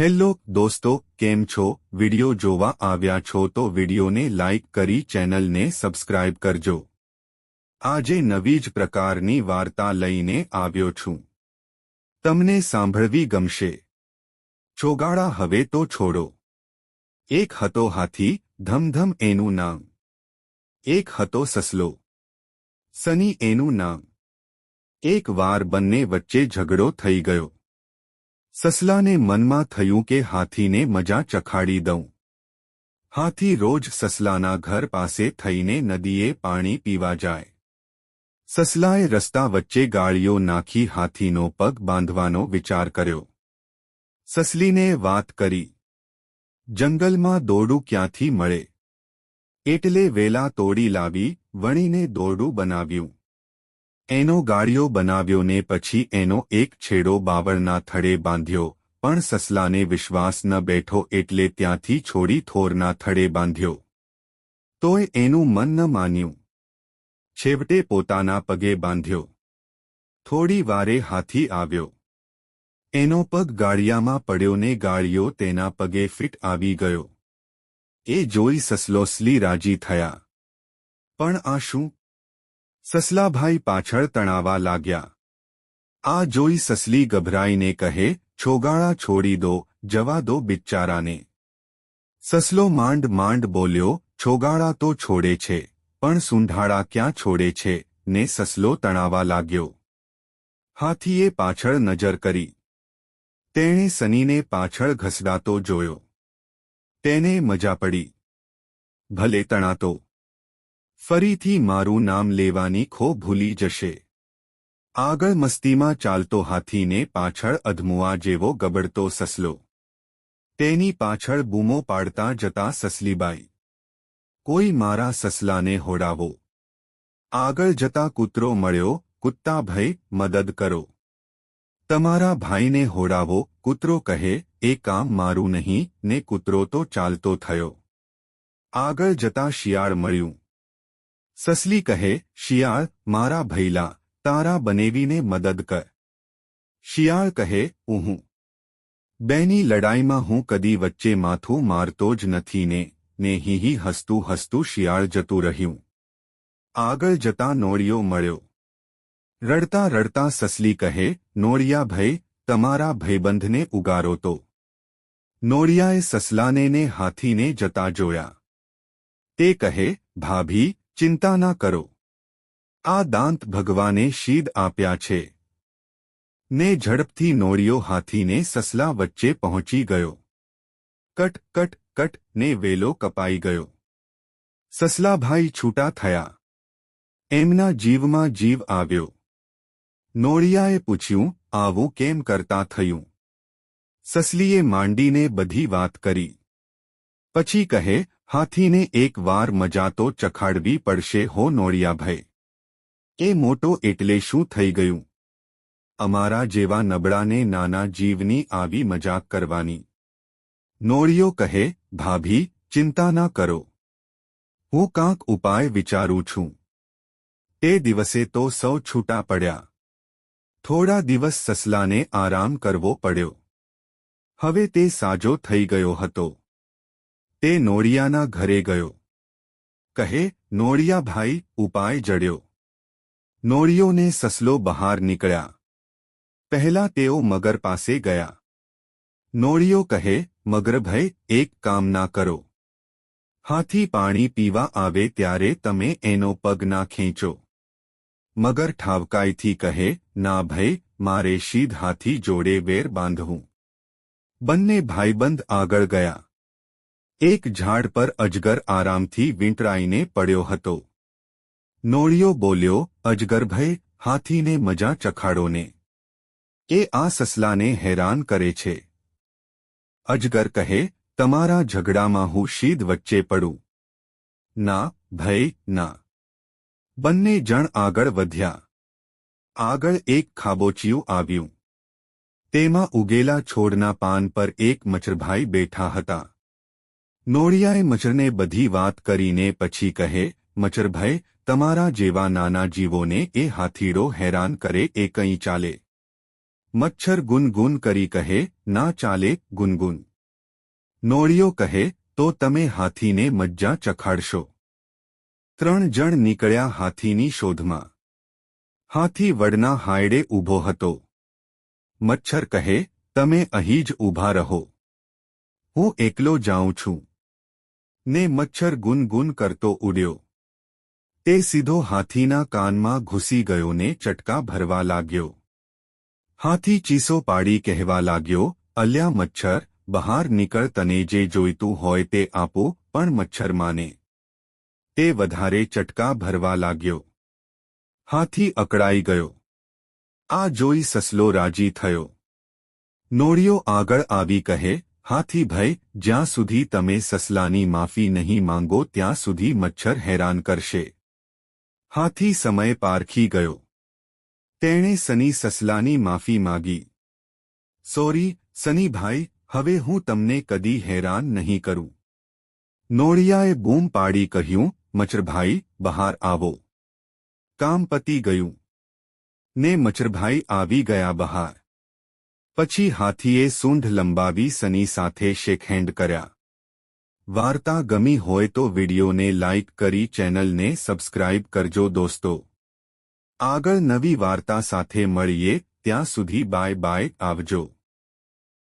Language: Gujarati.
હેલો દોસ્તો, કેમ છો? વિડિયો જોવા આવ્યા છો તો વિડિયોને લાઇક કરી ચેનલને સબસ્ક્રાઇબ કરજો. આજે નવી જ પ્રકારની વાર્તા લઈને આવ્યો છું. તમને સાંભળવી ગમશે. ચોગાળા હવે તો છોડો. એક હતો હાથી, ધમધમ એનું નામ. એક હતો સસલો. સની એનું નામ. એક વાર બંને વચ્ચે ઝઘડો થઈ ગયો. સસલાને મનમાં થયું કે હાથીને મજા ચખાડી દઉં. હાથી રોજ સસલાના ઘર પાસે થઈને નદીએ પાણી પીવા જાય. સસલાએ રસ્તા વચ્ચે ગાળીઓ નાખી હાથીનો પગ બાંધવાનો વિચાર કર્યો. સસલીને વાત કરી. જંગલમાં દોરડું ક્યાંથી મળે? એટલે વેલા તોડી લાવી, વણીને દોરડું બનાવ્યું. એનો ગાળિયો બનાવ્યો ને પછી એનો એક છેડો બાવળના થડે બાંધ્યો, પણ સસલાને વિશ્વાસ ન બેઠો એટલે ત્યાંથી છોડી થોરના થડે બાંધ્યો. તોય એનું મન ન માન્યું. છેવટે પોતાના પગે બાંધ્યો. થોડી વારે હાથી આવ્યો. એનો પગ ગાળિયામાં પડ્યો ને ગાળિયો તેના પગે ફિટ આવી ગયો. એ જોઈ સસલોસલી રાજી થયા. પણ આ શું? સસલાભાઈ પાછળ તણાવા લાગ્યા. આ જોઈ સસલી ગભરાઈને કહે, છોગાળા છોડી દો, જવા દો બિચારાને સસલો માંડ માંડ બોલ્યો, છોગાળા તો છોડે છે, પણ સુંઢાળા ક્યાં છોડે છે ને સસલો તણાવા લાગ્યો. હાથીએ પાછળ નજર કરી. તેણે સનીને પાછળ ઘસડાતો જોયો. તેને મજા પડી. ભલે તણાતો. ફરીથી મારું નામ લેવાની ખો ભૂલી જશે. આગળ મસ્તીમાં ચાલતો હાથીને પાછળ અધમુઆ જેવો ગબડતો સસલો. તેની પાછળ બૂમો પાડતા જતા સસલીબાઈ. કોઈ મારા સસલાને હોડાવો. આગળ જતા કૂતરો મળ્યો કુત્તા ભય મદદ કરો. તમારા ભાઈને હોડાવો, કૂતરો કહે, એ કામ મારું નહીં, ને કૂતરો તો ચાલતો થયો. આગળ જતા શિયાળ મળ્યું. સસલી કહે શિયાળ મારા ભૈલા તારા બનેવીને મદદ કર શિયાળ કહે ઉહું બેની લડાઈમાં હું કદી વચ્ચે માથું મારતો જ નથી ને ને હીહી હસતું હસતું શિયાળ જતું રહ્યું આગળ જતા નોળિયો મળ્યો રડતા રડતા સસલી કહે નોળિયા ભય તમારા ભયબંધને ઉગારો તો નોળિયાએ સસલાને ને હાથીને જતા જોયા તે કહે ભાભી ચિંતા ના કરો. આ દાંત ભગવાને શીદ આપ્યા છે. ને ઝડપથી નોરિયો હાથીને સસલા વચ્ચે પહોંચી ગયો. કટ કટ કટ, ને વેલો કપાઈ ગયો. સસલાભાઈ છૂટા થયા. એમના જીવમાં જીવ આવ્યો. નોળિયાએ પૂછ્યું, આવું કેમ કરતા થયું? સસલીએ માંડીને બધી વાત કરી. પછી કહે હાથીને એક વાર મજા તો ચખાડવી પડશે હો નોળિયાભાઈ એ મોટો એટલે શું થઈ ગયું? અમારા જેવા નબળાને નાના જીવની આવી મજાક કરવાની. નોળિયો કહે, ભાભી, ચિંતા ના કરો. હું કાંક ઉપાય વિચારું છું. તે દિવસે તો સૌ છૂટા પડ્યા. થોડા દિવસ સસલાને આરામ કરવો પડ્યો. હવે તે સાજો થઈ ગયો હતો. તે નોળિયાના ઘરે ગયો. કહે નોળિયાભાઈ ઉપાય જડ્યો. નોળિયોને સસલો બહાર નીકળ્યા. પહેલા તેઓ મગર પાસે ગયા. નોળિયો કહે, મગરભાઈ, એક કામ ના કરો. હાથી પાણી પીવા આવે ત્યારે તમે એનો પગ ના ખેંચો. મગર ઠાવકાઈથી કહે, ના ભય મારે શીધ હાથી જોડે વેર બાંધવું. બંને ભાઈબંધ આગળ ગયા. એક ઝાડ પર અજગર આરામથી વીંટરાઈને પડ્યો હતો. નોળિયો બોલ્યો અજગરભય હાથીને મજા ચખાડોને. એ આ સસલાને હેરાન કરે છે. અજગર કહે, તમારા ઝઘડામાં હું શીદ વચ્ચે પડું. ના ભય ના. બંને જણ આગળ વધ્યા. આગળ એક ખાબોચિયું આવ્યું. તેમાં ઉગેલા છોડના પાન પર એક મચરભાઈ બેઠા હતા. નોળિયાએ મચરને બધી વાત કરીને પછી કહે મચરભાઈ તમારા જેવા નાના જીવોને એ હાથીડો હેરાન કરે, એ કંઈ ચાલે. મચ્છર ગુનગુન કરી કહે, ના ચાલે, ગુનગુન. નોળિયો કહે, તો તમે હાથીને મજ્જા ચખાડશો. ત્રણ જણ નીકળ્યા હાથીની શોધમાં. હાથી વડના હાયડે ઊભો હતો. મચ્છર કહે, તમે અહીં જ ઊભા રહો. હું એકલો જાઉં છું. ને મચ્છર ગુનગુન કરતો ઉડ્યો. તે સીધો હાથીના કાનમાં ઘૂસી ગયો ને ચટકા ભરવા લાગ્યો. હાથી ચીસો પાડી કહેવા લાગ્યો, અલ્યા મચ્છર, બહાર નીકળ તને જે જોઈતું હોય તે આપો, પણ મચ્છર માને તે વધારે ચટકા ભરવા લાગ્યો. હાથી અકળાઈ ગયો. આ જોઈ સસલો રાજી થયો. નોળિયો આગળ આવી કહે હાથી ભય જ્યાં સુધી તમે સસલાની માફી નહીં માંગો ત્યાં સુધી મચ્છર હેરાન કરશે હાથી સમય પારખી ગયો તેણે સની સસલાની માફી માગી સોરી સનીભાઈ હવે હું તમને કદી હેરાન નહીં કરું નોળિયાએ બૂમ પાડી કહ્યું મચરભાઈ બહાર આવો કામ પતી ગયું ને મચરભાઈ આવી ગયા બહાર પછી હાથીએ સૂંઢ લંબાવી સની સાથે શેકહેન્ડ કર્યા. વાર્તા ગમી હોય તો વિડીયોને લાઇક કરી ચેનલને સબસ્ક્રાઇબ કરજો દોસ્તો. આગળ નવી વાર્તા સાથે મળીએ, ત્યાં સુધી બાય બાય, આવજો.